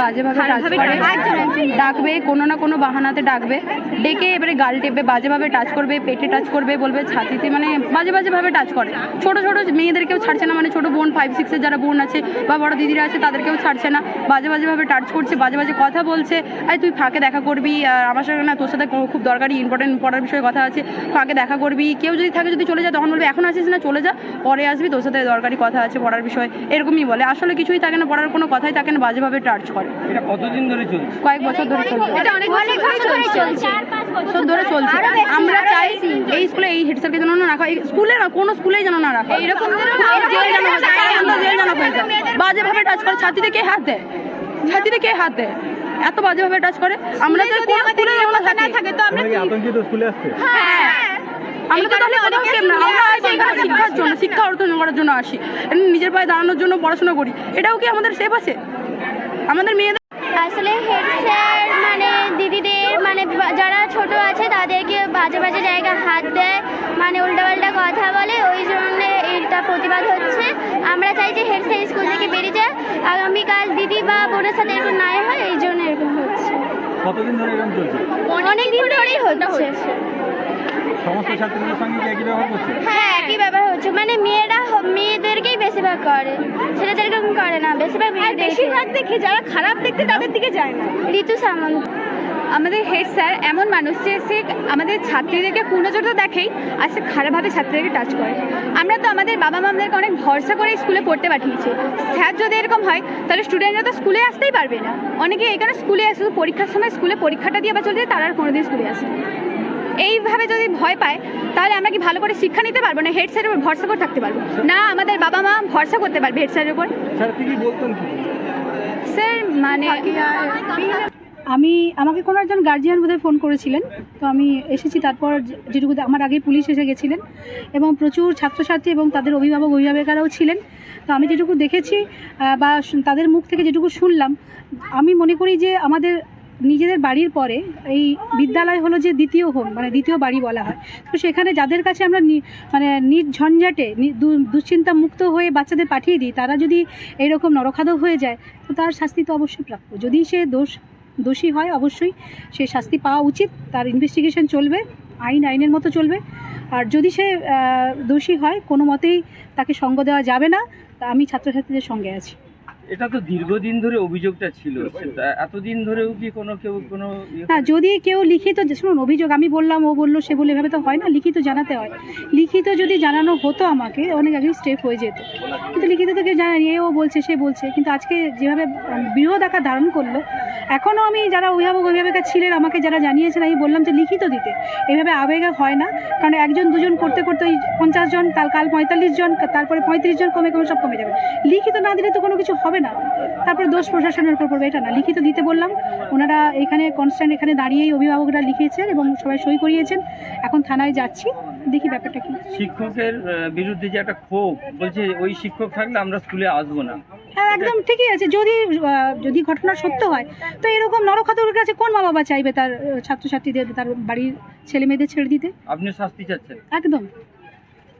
বাজেভাবে টাচ করে। ডাকবে কোনো না কোনো বাহানাতে ডাকবে। ডেকে এবারে গাল টেপবে বাজেভাবে টাচ করবে পেটে টাচ করবে বলবে ছাতিতে মানে বাজে বাজেভাবে টাচ করে। ছোট ছোট মেয়েদেরকেও ছাড়ছে না মানে ছোট বোন ফাইভ সিক্সের যারা বোন আছে বা বড় দিদিরা আছে তাদেরকেও ছাড়ছে না। বাজে বাজেভাবে টাচ করছে বাজে বাজে কথা বলছে। আই তুই ফাঁকে দেখা করবি আর আমার সঙ্গে না তোর সাথে খুব দরকারি ইম্পর্টেন্ট পড়ার বিষয়ে কথা আছে। ফাঁকে দেখা করবি। কেউ যদি থাকে যদি চলে যা তখন বলবে এখন আসিস না চলে যা। পরে আসবি তোর সাথে দরকারি কথা আছে পড়ার বিষয়ে। এরকমই বলে। আসলে কিছুই থাকে না পড়ার কোনো কথাই থাকে না বাজেভাবে টাচ করে। এটা কতদিন ধরে চলছে? কয়েক বছর ধরে চলছে। এটা অনেক বছর ধরে চলছে। বছর ধরে চলছে। আমরা চাই এই স্কুলে এই হেড স্যারকে যেন না রাখা এই স্কুলে না কোনো স্কুলেই যেন না রাখা পুরো জেল যেন যায়, জেল যেন হয়ে যায়। বাজেভাবে টাচ করে। ছাতিতে কে হাত দেয়? ছাতিতে কে হাত দেয়? এত বাজেভাবে টাচ করে। আমরা তো কোনো স্কুলে আমরা থাকি। থাকে তো আমরা কি আতঙ্কিত স্কুলে আসছে হ্যাঁ। আমরা তো তাহলে কোথাও সেফ না। আমরা আসি এখানে শিক্ষার জন্য শিক্ষা অর্জন করার জন্য আসি। নিজের পায়ে দাঁড়ানোর জন্য পড়াশোনা করি। এটাও কি আমাদের সেফ আছে? আমাদের মেয়েদের আসলে হেড স্যার মানে দিদিদের মানে যারা ছোট আছে তাদেরকে বাজে বাজে জায়গায় হাত দেয় মানে উল্টাপাল্টা কথা বলে ওই জন্য এটা প্রতিবাদ হচ্ছে। আমরা চাই যে হেড স্যার স্কুল থেকে বেরিয়ে যায় আগামীকাল দিদি বা বোনের সাথে এরকম নাই হয় এই জন্য এরকম হচ্ছে। কতদিন ধরে এরকম চলছে? অনেক দিন ধরেই হচ্ছে। সমস্ত ছাত্রীদের সঙ্গে একই ব্যবহার করছে? হ্যাঁ একই ব্যাপার হচ্ছে। মানে মেয়েরা বেশিরভাগ করে। ছেলেদেরকে এরকম করে না বেশিরভাগ বেশিরভাগ দেখি যারা খারাপ দেখতে তাদের দিকে যায় না। ঋতু সামন্ত। আমাদের হেড স্যার এমন মানুষ যে সে আমাদের ছাত্রীদেরকে পূর্ণজোর তো দেখেই আর সে খারাপভাবে ছাত্রীদেরকে টাচ করে। আমরা তো আমাদের বাবা মামদেরকে অনেক ভরসা করে স্কুলে পড়তে পাঠিয়েছি। স্যার যদি এরকম হয় তাহলে স্টুডেন্টরা তো স্কুলে আসতেই পারবে না। অনেকে এখানে স্কুলে আসে পরীক্ষার সময় স্কুলে পরীক্ষাটা দিয়ে আবার চলে যায় তারা আর কোনোদিন স্কুলে আসে এইভাবে যদি ভয় পায় তাহলে আমরা কি ভালো করে শিক্ষা নিতে পারব না? হেড স্যারের ভরসা করে থাকতে পারব। না আমাদের বাবা মা ভরসা করতে পারবে হেড স্যারের উপর? স্যার কি কি বলতেন কি? স্যার মানে আমি আমাকে কোনো একজন গার্জিয়ান বোধহয় ফোন করেছিলেন। তো আমি এসেছি তারপর যেটুকু আমার আগে পুলিশ এসে গেছিলেন। এবং প্রচুর ছাত্রছাত্রী এবং তাদের অভিভাবক অভিভাবিকারাও ছিলেন। তো আমি যেটুকু দেখেছি বা তাদের মুখ থেকে যেটুকু শুনলাম আমি মনে করি যে আমাদের নিজেদের বাড়ির পরে এই বিদ্যালয় হলো যে দ্বিতীয় হোম মানে দ্বিতীয় বাড়ি বলা হয়। তো সেখানে যাদের কাছে আমরা মানে নির্ঝঞ্ঝাটে দুশ্চিন্তা মুক্ত হয়ে বাচ্চাদের পাঠিয়ে দিই, তারা যদি এরকম নরখাদক হয়ে যায়, তো তার শাস্তি তো অবশ্যই প্রাপ্য। যদি সে দোষ, দোষী হয়, অবশ্যই সে শাস্তি পাওয়া উচিত। তার ইনভেস্টিগেশন চলবে, আইন আইনের মতো চলবে। আর যদি সে দোষী হয়, কোনো মতেই তাকে সঙ্গ দেওয়া যাবে না। তা আমি ছাত্রছাত্রীদের সঙ্গে আছি। এটা তো দীর্ঘদিন ধরে অভিযোগটা ছিল। এতদিন ধরেও কি কোনো কেউ কোনো ইয়ে না যদি কেউ লিখিত শুনুন অভিযোগ আমি বললাম ও বলল সে বলে এভাবে তো হয় না লিখিত জানাতে হয়। লিখিত যদি জানানো হতো আমাকে অনেক আগে স্টেপ হয়ে যেত। কিন্তু লিখিত তো কেউ জানানি এ ও বলছে সে বলছে। কিন্তু আজকে যেভাবে বৃহৎ আকার ধারণ করল এখনও আমি যারা অভিভাবক অভিভাবিকা ছিলেন আমাকে যারা জানিয়েছেন আমি বললাম যে লিখিত দিতে। এভাবে আবেগে হয় না কারণ একজন দুজন করতে করতে ওই পঞ্চাশ জন কাল কাল পঁয়তাল্লিশ জন তারপরে পঁয়ত্রিশ জন কমে কমে সব কমে যাবে। লিখিত না দিলে তো কোনো কিছু হবে না। তারপরে দোষ প্রশাসনের উপর পড়বে এটা না। লিখিত দিতে বললাম। ওনারা এখানে কনস্ট্যান্ট এখানে দাঁড়িয়েই অভিভাবকরা লিখিয়েছেন এবং সবাই সই করিয়েছেন। এখন থানায় যাচ্ছি দেখি ব্যাপারটা কি। শিক্ষকের বিরুদ্ধে যে একটা ক্ষোভ বলছে ওই শিক্ষক থাকলে আমরা স্কুলে আসব না। হ্যাঁ একদম ঠিকই আছে। যদি যদি ঘটনা সত্য হয় তো এরকম নরখাতকের কাছে কোন মা বাবা চাইবে তার ছাত্রছাত্রীদের তার বাড়ির ছেলে মেয়েদের ছেড়ে দিতে? আপনি শাস্তি চাচ্ছেন? একদম।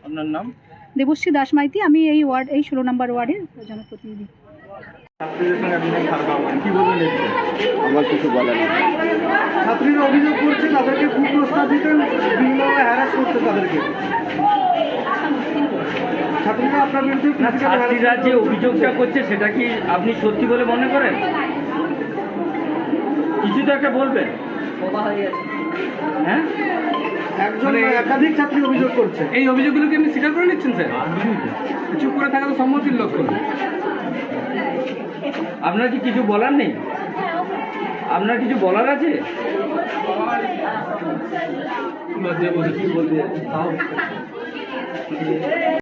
আপনার নাম? দেবশ্রী দাস মাইতি আমি এই ওয়ার্ড এই ষোলো নম্বর ওয়ার্ডের জনপ্রতিনিধি। আমার কিছু বলার নেই। ছাত্রীরা অভিযোগ করছে তাদেরকে কুপ্রস্তাব দিতেন বিভিন্নভাবে হ্যারাস করতে তাদেরকে। ছাত্রীরা আপনার বিরুদ্ধে না physical ছাত্রীরা যে অভিযোগটা করছে সেটা কি আপনি সত্যি বলে মনে করেন? কিছু তো একটা বলবেন। হ্যাঁ একজন একাধিক ছাত্রী অভিযোগ করছে। এই অভিযোগগুলোকে আপনি স্বীকার করে নিচ্ছেন স্যার? চুপ করে থাকা তো সম্মতির লক্ষণ। আপনার কি কিছু বলার নেই? আপনার কিছু বলার আছে?